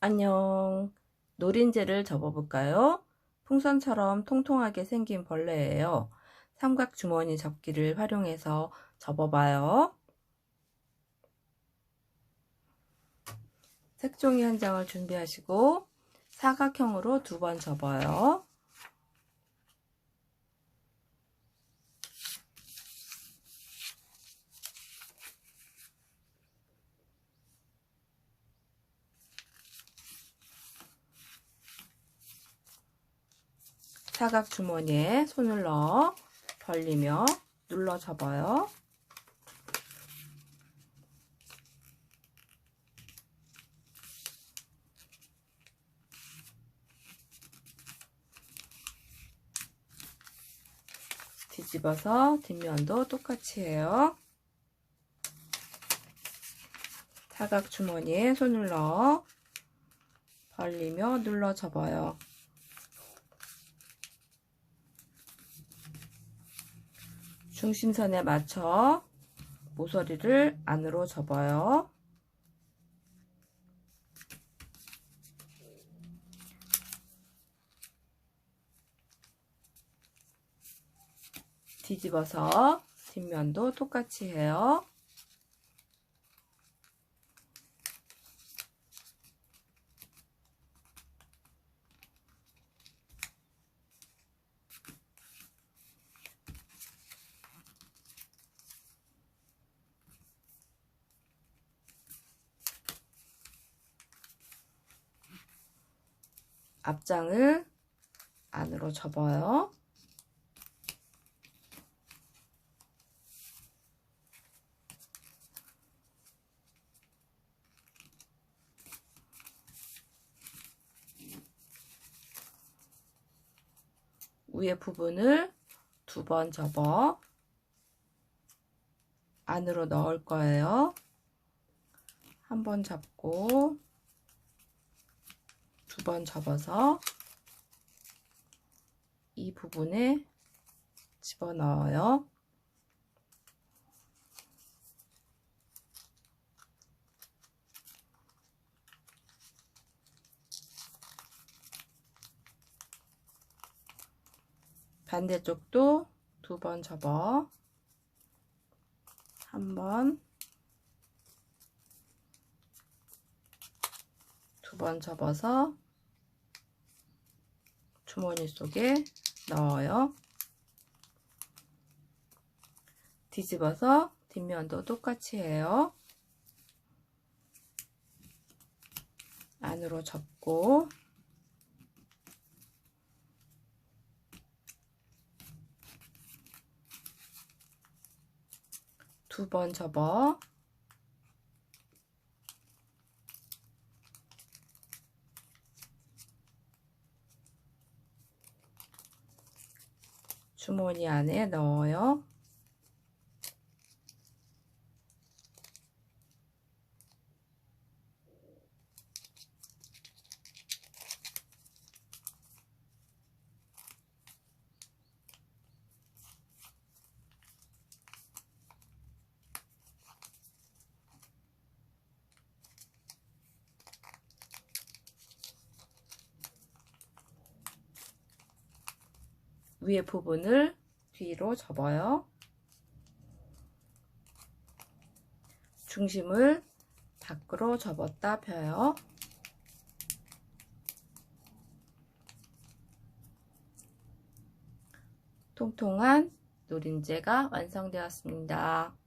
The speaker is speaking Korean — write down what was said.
안녕. 노린재를 접어볼까요? 풍선처럼 통통하게 생긴 벌레예요. 삼각 주머니 접기를 활용해서 접어봐요. 색종이 한 장을 준비하시고 사각형으로 두 번 접어요. 사각 주머니에 손을 넣어 벌리며 눌러 접어요. 뒤집어서 뒷면도 똑같이 해요. 사각 주머니에 손을 넣어 벌리며 눌러 접어요. 중심선에 맞춰 모서리를 안으로 접어요. 뒤집어서 뒷면도 똑같이 해요. 앞장을 안으로 접어요. 위에 부분을 두 번 접어 안으로 넣을 거예요. 한 번 잡고 두 번 접어서 이 부분에 집어넣어요. 반대쪽도 두 번 접어 한 번, 두 번 접어서 주머니 속에 넣어요. 뒤집어서 뒷면도 똑같이 해요. 안으로 접고 두 번 접어 주머니 안에 넣어요. 위에 부분을 뒤로 접어요. 중심을 밖으로 접었다 펴요. 통통한 노린재가 완성되었습니다.